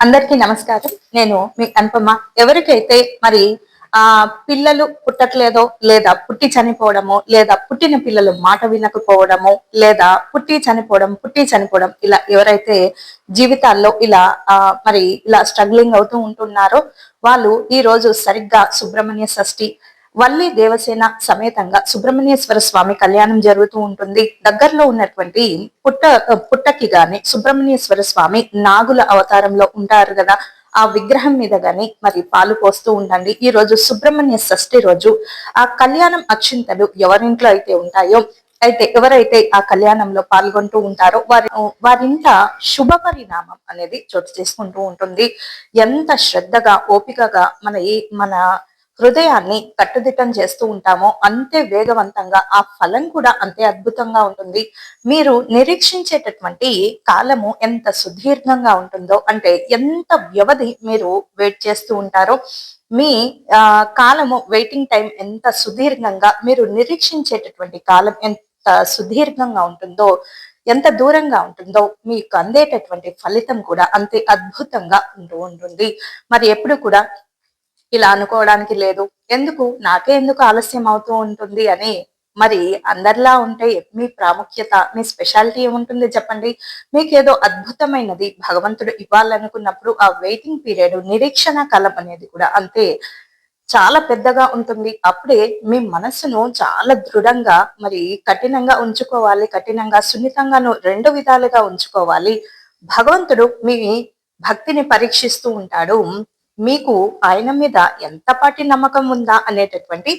అందరికీ నమస్కారం. నేను మీ అనుపమ. ఎవరికైతే మరి ఆ పిల్లలు పుట్టట్లేదో లేదా పుట్టి చనిపోవడము లేదా పుట్టిన పిల్లలు మాట వినకపోవడము లేదా పుట్టి చనిపోవడం పుట్టి చనిపోవడం ఇలా ఎవరైతే జీవితాల్లో ఇలా ఆ మరి ఇలా స్ట్రగ్లింగ్ అవుతూ ఉంటున్నారో వాళ్ళు ఈ రోజు సరిగ్గా సుబ్రహ్మణ్య షష్ఠి వల్లి దేవసేన సమేతంగా సుబ్రహ్మణ్యేశ్వర స్వామి కళ్యాణం జరుగుతూ ఉంటుంది. దగ్గరలో ఉన్నటువంటి పుట్ట పుట్టకి గాని సుబ్రహ్మణ్యేశ్వర స్వామి నాగుల అవతారంలో ఉంటారు కదా. ఆ విగ్రహం మీద గాని మరి పాలు పోస్తూ ఉండండి. ఈ రోజు సుబ్రహ్మణ్య షష్ఠి రోజు. ఆ కళ్యాణం అక్షింతలు ఎవరింట్లో అయితే ఉంటాయో అయితే ఎవరైతే ఆ కళ్యాణంలో పాల్గొంటూ ఉంటారో వారి వారింట శుభ పరిణామం అనేది చోటు చేసుకుంటూ ఉంటుంది. ఎంత శ్రద్ధగా ఓపికగా మన ఈ మన హృదయాన్ని కట్టుదిట్టం చేస్తూ ఉంటామో అంతే వేగవంతంగా ఆ ఫలం కూడా అంతే అద్భుతంగా ఉంటుంది. మీరు నిరీక్షించేటటువంటి కాలము ఎంత సుదీర్ఘంగా ఉంటుందో అంటే ఎంత వ్యవధి మీరు వెయిట్ చేస్తూ ఉంటారో మీ ఆ కాలము వెయిటింగ్ టైం ఎంత సుదీర్ఘంగా మీరు నిరీక్షించేటటువంటి కాలం ఎంత సుదీర్ఘంగా ఉంటుందో ఎంత దూరంగా ఉంటుందో మీకు అందేటటువంటి ఫలితం కూడా అంతే అద్భుతంగా ఉంటూ ఉంటుంది. మరి ఎప్పుడు కూడా ఇలా అనుకోవడానికి లేదు. ఎందుకు? నాకే ఎందుకు ఆలస్యం అవుతూ ఉంటుంది అని. మరి అందరిలా ఉంటే మీ ప్రాముఖ్యత మీ స్పెషాలిటీ ఏముంటుంది చెప్పండి? మీకు ఏదో అద్భుతమైనది భగవంతుడు ఇవ్వాలనుకున్నప్పుడు ఆ వెయిటింగ్ పీరియడ్ నిరీక్షణ కాలం అనేది కూడా అంతే. చాలా పెద్దగా ఉంటుంది. అప్పుడే మీ మనస్సును చాలా దృఢంగా మరి కఠినంగా ఉంచుకోవాలి. కఠినంగా సున్నితంగాను రెండు విధాలుగా ఉంచుకోవాలి. భగవంతుడు మీ భక్తిని పరీక్షిస్తూ ఉంటాడు. మీకు ఆయన మీద ఎంతపాటి నమ్మకం ఉందా అనేటటువంటి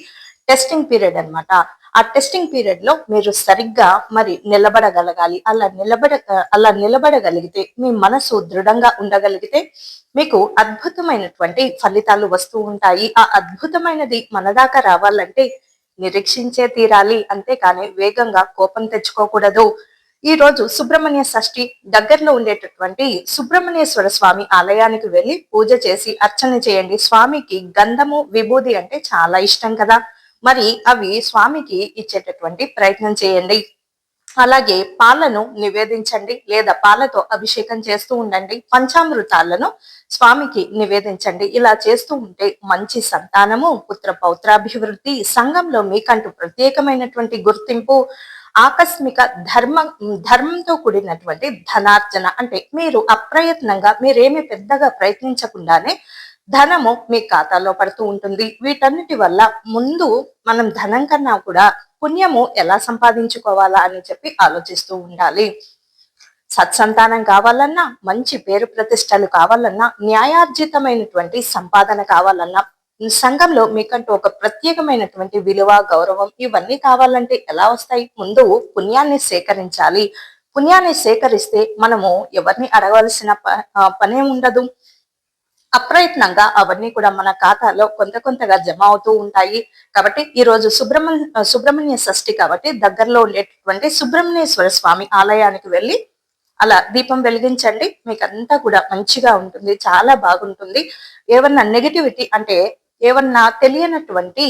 టెస్టింగ్ పీరియడ్ అనమాట ఆ టెస్టింగ్ పీరియడ్లో మీరు సరిగ్గా మరి నిలబడగలగాలి. అలా నిలబడ అలా నిలబడగలిగితే మీ మనసు దృఢంగా ఉండగలిగితే మీకు అద్భుతమైనటువంటి ఫలితాలు వస్తూ ఉంటాయి. ఆ అద్భుతమైనది మన దాకా రావాలంటే నిరీక్షించే తీరాలి. అంతేకాని వేగంగా కోపం తెచ్చుకోకూడదు. ఈ రోజు సుబ్రహ్మణ్య షష్ఠి దగ్గరలో ఉండేటటువంటి సుబ్రహ్మణ్యేశ్వర స్వామి ఆలయానికి వెళ్ళి పూజ చేసి అర్చన చేయండి. స్వామికి గంధము విభూది అంటే చాలా ఇష్టం కదా. మరి అవి స్వామికి ఇచ్చేటటువంటి ప్రయత్నం చేయండి. అలాగే పాలను నివేదించండి లేదా పాలతో అభిషేకం చేస్తూ ఉండండి. పంచామృతాలను స్వామికి నివేదించండి. ఇలా చేస్తూ ఉంటే మంచి సంతానము పుత్ర పౌత్రాభివృద్ధి సంఘంలో మీకంటూ ప్రత్యేకమైనటువంటి గుర్తింపు ఆకస్మిక ధర్మ ధర్మంతో కూడినటువంటి ధనార్జన. అంటే మీరు అప్రయత్నంగా మీరేమి పెద్దగా ప్రయత్నించకుండానే ధనము మీ ఖాతాలో పడుతూ ఉంటుంది. వీటన్నిటి వల్ల ముందు మనం ధనం కన్నా కూడా పుణ్యము ఎలా సంపాదించుకోవాలా అని చెప్పి ఆలోచిస్తూ ఉండాలి. సత్సంతానం కావాలన్నా మంచి పేరు ప్రతిష్టలు కావాలన్నా న్యాయార్జితమైనటువంటి సంపాదన కావాలన్నా సంఘంలో మీకంటూ ఒక ప్రత్యేకమైనటువంటి విలువ గౌరవం ఇవన్నీ కావాలంటే ఎలా వస్తాయి? ముందు పుణ్యాన్ని సేకరించాలి. పుణ్యాన్ని సేకరిస్తే మనము ఎవరిని అడగవలసిన పనే ఉండదు. అప్రయత్నంగా అవన్నీ కూడా మన ఖాతాలో కొంత కొంతగా జమ అవుతూ ఉంటాయి. కాబట్టి ఈ రోజు సుబ్రహ్మణ్య సుబ్రహ్మణ్య షష్ఠి కాబట్టి దగ్గరలో ఉండేటటువంటి సుబ్రహ్మణ్యేశ్వర స్వామి ఆలయానికి వెళ్ళి అలా దీపం వెలిగించండి. మీకు అంతా కూడా మంచిగా ఉంటుంది. చాలా బాగుంటుంది. ఏమన్నా నెగిటివిటీ అంటే ఏమన్నా తెలియనటువంటి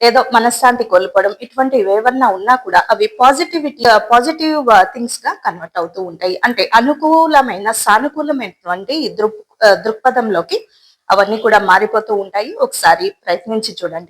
ఏదో మనశ్శాంతి కోల్పోవడం ఇటువంటివి ఏమన్నా ఉన్నా కూడా అవి పాజిటివిటీ పాజిటివ్ థింగ్స్గా కన్వర్ట్ అవుతూ ఉంటాయి. అంటే అనుకూలమైన సానుకూలమైనటువంటి దృక్ దృక్పథంలోకి అవన్నీ కూడా మారిపోతూ ఉంటాయి. ఒకసారి ప్రయత్నించి చూడండి.